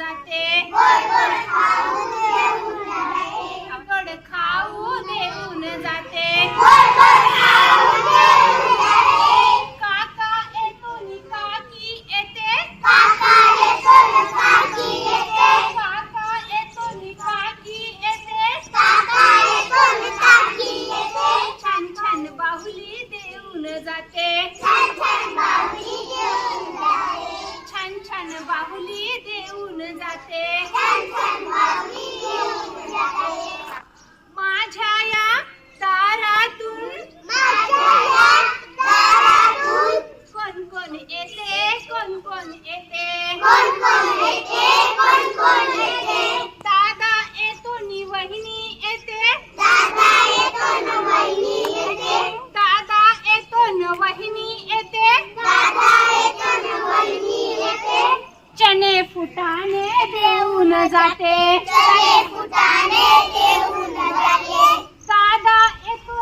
जाते। आपण जाते। छान बाहुली देऊन जाते. छान छान बाहुली देऊन जाते. फुटाने देऊन जाते. दादा येतो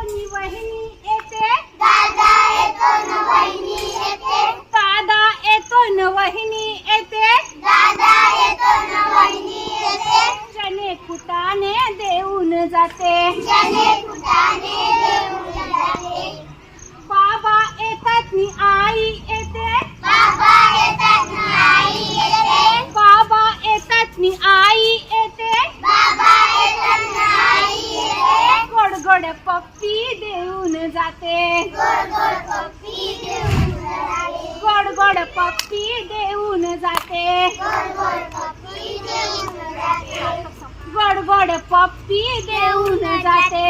वहिनी येते. दादा येतो न वहिनी येते. चणे फुटाने देऊन जाते. पप्पी देऊन जाते गोड पप्पी देऊन जाते. गोड गोड पप्पी देऊन जाते. गोड गोड पप्पी देऊन जाते.